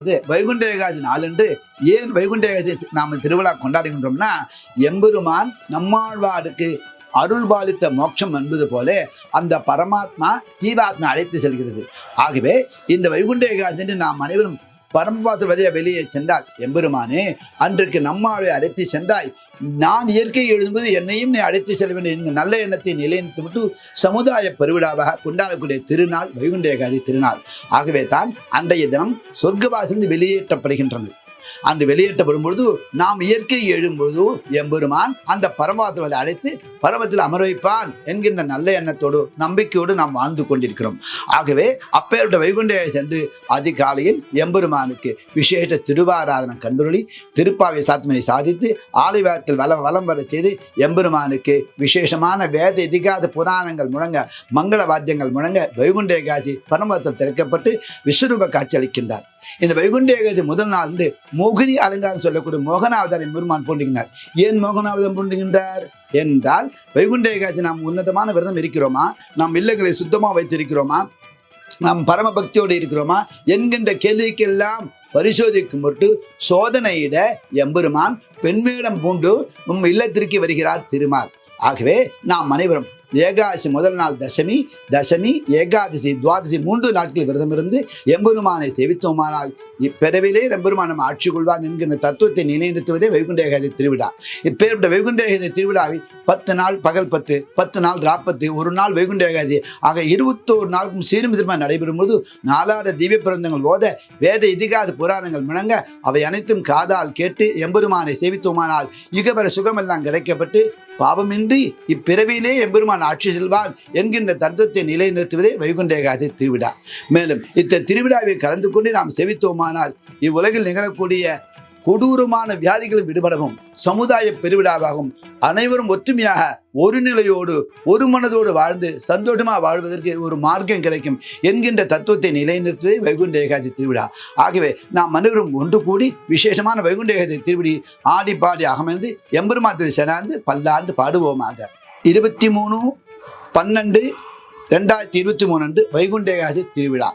இது வைகுண்ட ஏகாதி நாளன்று ஏன் வைகுண்ட ஏகாதி நாம் திருவிழா கொண்டாடுகின்றோம்னா எம்பெருமான் நம்மாழ்வாருக்கு அருள் பாலித்த மோட்சம் என்பது போல அந்த பரமாத்மா ஜீவாத்மா அழைத்து செல்கிறது. ஆகவே இந்த வைகுண்ட ஏகாதி நாம் அனைவரும் பரமபாத்திர வழியா வெளியே சென்றால் எம்பெருமானே அன்றைக்கு நம்மாவை அழைத்து சென்றாய். நான் இயற்கை எழுதும்போது என்னையும் நீ அழைத்து செல்ல வேண்டும். நல்ல எண்ணத்தை நிலைநிறுத்தி விட்டு சமுதாய பெருவிழாவாக கொண்டாடக்கூடிய திருநாள் வைகுண்ட ஏகாதி திருநாள். ஆகவே தான் அன்றைய தினம் சொர்க்கவாசிலிருந்து வெளியேற்றப்படுகின்றது. அன்று வெளியேற்றப்படும் பொழுது நாம் இயற்கை எழும்பொழுது எம்பெருமான் அந்த பரமாத்மாவை அழைத்து பரமத்தில் அமர வைப்பான் என்கின்ற நல்ல எண்ணத்தோடு நம்பிக்கையோடு நாம் வாழ்ந்து கொண்டிருக்கிறோம். ஆகவே அப்பேருடைய வைகுண்ட சென்று அதிகாலையில் எம்பெருமானுக்கு விசேஷ திருவாராதனம் கண்டுருளி திருப்பாவை சாத்மனை சாதித்து ஆலைவாரத்தில் வலம் வலம் வர செய்து எம்பெருமானுக்கு விசேஷமான வேத இதிகாத புராணங்கள் முழங்க மங்கள வாத்தியங்கள் முழங்க வைகுண்ட ஏகாதி பரமத்தில் திறக்கப்பட்டு விஸ்வரூப காட்சி அளிக்கின்றார். இந்த வைகுண்ட ஏகாதி முதல் நாள் வந்து மோகினி அலங்காரம் சொல்லக்கூடிய மோகனாவதாரம் பெருமான் பூண்டுகின்றார் ஏன் மோகனாவதாரம் பூண்டுகின்றார் என்றால் வைகுண்ட ஏகாதி நாம் உன்னதமான விரதம் இருக்கிறோமா? நாம் இல்லங்களை சுத்தமா வைத்திருக்கிறோமா? நாம் பரம பக்தியோடு இருக்கிறோமா? என்கின்ற கேள்விக்கெல்லாம் பரிசோதிக்கும் பொருட்டு சோதனையிட எம்பெருமான் பெண்மேடம் பூண்டு நம் இல்லத்திற்கு வருகிறார் திருமால். ஆகவே நாம் அனைவரும் ஏகாதசி முதல் நாள் தசமி தசமி ஏகாதசி துவாதசி மூன்று நாட்கள் விரதம் இருந்து எம்பெருமானை செவித்தோமானால் இப்பிறவிலே எம்பெருமான் நம்ம ஆட்சி கொள்வார் என்கின்ற தத்துவத்தை நிலைநிறுத்துவதே வைகுண்ட ஏகாதி திருவிழா. இப்பேற்பட்ட வைகுண்ட ஏகாதசி திருவிழாவை பத்து நாள் பகல் பத்து பத்து நாள் ராப்பத்து ஒரு நாள் வைகுண்ட ஏகாதசி. ஆக இருபத்தோரு நாளுக்கும் சீரும் நடைபெறும் போது நாலாறு திவ்ய பிறந்தங்கள் ஓத வேத இதிகாத புராணங்கள் முழங்க அவை அனைத்தும் காதால் கேட்டு எம்பெருமானை சேவித்தோமானால் யுகபர சுகமெல்லாம் கிடைக்கப்பட்டு பாவமின்றி இப்பிறவியிலே எம்பெருமான் ஆட்சி செல்வான் என்கின்ற தத்துவத்தை நிலைநிறுத்துவதே வைகுண்ட ஏகாதி திருவிழா. மேலும் இந்த திருவிழாவை கலந்து கொண்டு நாம் செவித்தோமானால் இவ்வுலகில் நிகழக்கூடிய கொடூரமான வியாதிகளும் விடுபடவும் சமுதாய பெருவிழாவாகவும் அனைவரும் ஒற்றுமையாக ஒரு நிலையோடு ஒரு மனதோடு வாழ்ந்து சந்தோஷமாக வாழ்வதற்கு ஒரு மார்க்கம் கிடைக்கும் என்கின்ற தத்துவத்தை நிலைநிறுத்துவதே வைகுண்ட ஏகாதி திருவிழா. ஆகவே நாம் அனைவரும் ஒன்று கூடி விசேஷமான வைகுண்ட ஏகாதி திருவிடி ஆடி பாடி அகமந்து எம்பெருமாத்துவை செனாந்து பல்லாண்டு பாடுவோமாக. இருபத்தி மூணு பன்னெண்டு ரெண்டாயிரத்தி இருபத்தி மூணு அன்று வைகுண்ட ஏகாதி திருவிழா.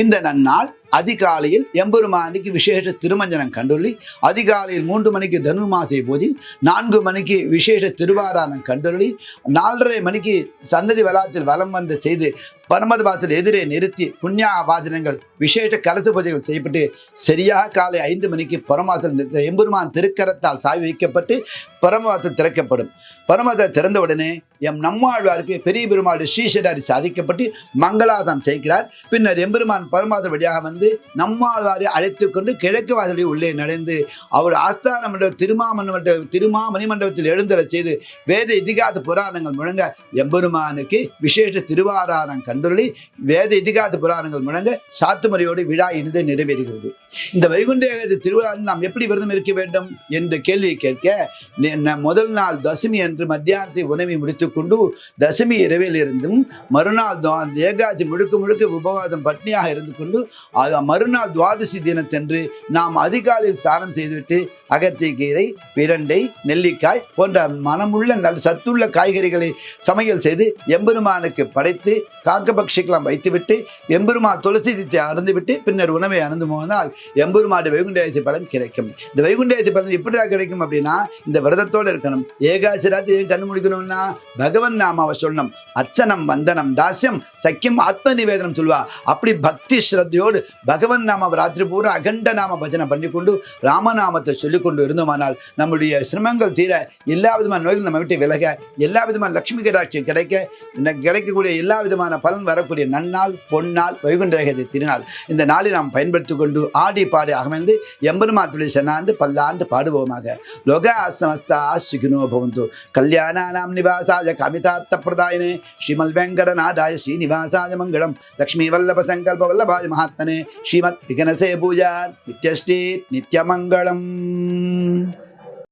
இந்த நன்னாள் அதிகாலையில் எம்பெருமானுக்கு விசேஷ திருமஞ்சனம் கண்டுள்ளி அதிகாலையில் மூன்று மணிக்கு தனுமாசை போதி நான்கு மணிக்கு விசேஷ திருவாரானம் கண்டுள்ளி நாலரை மணிக்கு சன்னதி வளாகத்தில் வலம் வந்த செய்து பரமதபாத்தில் எதிரே நிறுத்தி புண்ணியா வாஜனங்கள் விசேஷ கலத்து பூஜைகள் செய்யப்பட்டு சரியாக காலை ஐந்து மணிக்கு பரமாத்தில் எம்பெருமான் திருக்கரத்தால் சாய் வைக்கப்பட்டு பரமவாதத்தில் திறக்கப்படும். பரமதம் திறந்தவுடனே எம் நம்மாழ்வாருக்கு பெரிய பெருமாள் ஸ்ரீசடாரி சாதிக்கப்பட்டு மங்களாதம் செய்கிறார். பின்னர் எம்பெருமான் பரமாதம் வழியாக வந்து நம்மாழ்வாரை அழைத்து கொண்டு கிழக்கு வாசலை உள்ளே நடந்து அவர் ஆஸ்தான மண்டபம் திருமாமண திருமாமணி மண்டபத்தில் எழுந்தரச் செய்து வேத இதிகாத புராணங்கள் முழங்க எம்பெருமானுக்கு விசேஷ திருவாராரம் கண்டுள்ளி வேத இதிகாத புராணங்கள் முழங்க சாத்துமறையோடு விழா இனிதே நிறைவேறுகிறது. இந்த வைகுண்ட திருவிழா நாம் எப்படி விரதம் இருக்க வேண்டும் என்ற கேள்வியை கேட்க முதல் நாள் தசமி அன்று மத்தியானத்தை உணவை முடித்துக்கொண்டு தசமி இரவில் இருந்தும் மறுநாள் ஏகாதி முழுக்க முழுக்க உபவாதம் பட்னியாக இருந்து கொண்டு அது மறுநாள் துவாதசி தினத்தன்று நாம் அதிகாலையில் ஸ்நானம் செய்துவிட்டு அகத்திக்கீரை பிரண்டை நெல்லிக்காய் போன்ற மனமுள்ள நல்ல சத்துள்ள காய்கறிகளை சமையல் செய்து எம்பெருமானுக்கு படைத்து காக்க வைத்துவிட்டு எம்பெருமான் துளசி தீத்தை அருந்துவிட்டு பின்னர் உணவை அருந்து போனால் எம்பெருமாடு வைகுண்டேசி பலன் கிடைக்கும். இந்த வைகுண்டேசி பலன் எப்படிடா கிடைக்கும் அப்படின்னா இந்த விரதத்தோடு இருக்கணும். ஏகாசி ராத்திரி ஏன் கண்ணு முடிக்கணும்னா? பகவன் நாமாவை சொல்லணும். அர்ச்சனம் வந்தனம் தாசியம் சக்கியம் ஆத்ம நிவேதனம் சொல்லுவா. அப்படி பக்தி ஸ்ரத்தையோடு பகவன் நாம ராத்திரி பூரா அகண்ட நாம பஜனை பண்ணிக்கொண்டு ராமநாமத்தை சொல்லிக்கொண்டு இருந்தோமானால் நம்முடைய சிரமங்கள் தீர எல்லா விதமான நோய்கள் நம்ம விட்டு விலக எல்லா விதமான லட்சுமி கடாட்சி கிடைக்க கிடைக்கக்கூடிய எல்லா விதமான பலன் வரக்கூடிய நன்னாள் பொன்னாள் வைகுண்டரகத்தை திருநாள் இந்த நாளை நாம் பயன்படுத்திக் கொண்டு ஆடி பாடி அகமந்து எம்பெருமாத்துடைய சென்னாந்து பல்லாண்டு பாடுவோமாக. லோக சமஸ்தா சுகினோ பவந்து. கல்யாணானாம் நிவாசாய கமிதார்த்த பிரதாயனே. ஸ்ரீமல் வெங்கடநாதாய ஸ்ரீனிவாசாய மங்களம். லக்ஷ்மி வல்லப சங்கல்ப வல்லபாய மகாத்மனே. శ్రీమద్ విఘ్నసే పూజ నిత్యశ్రీ నిత్యమంగళం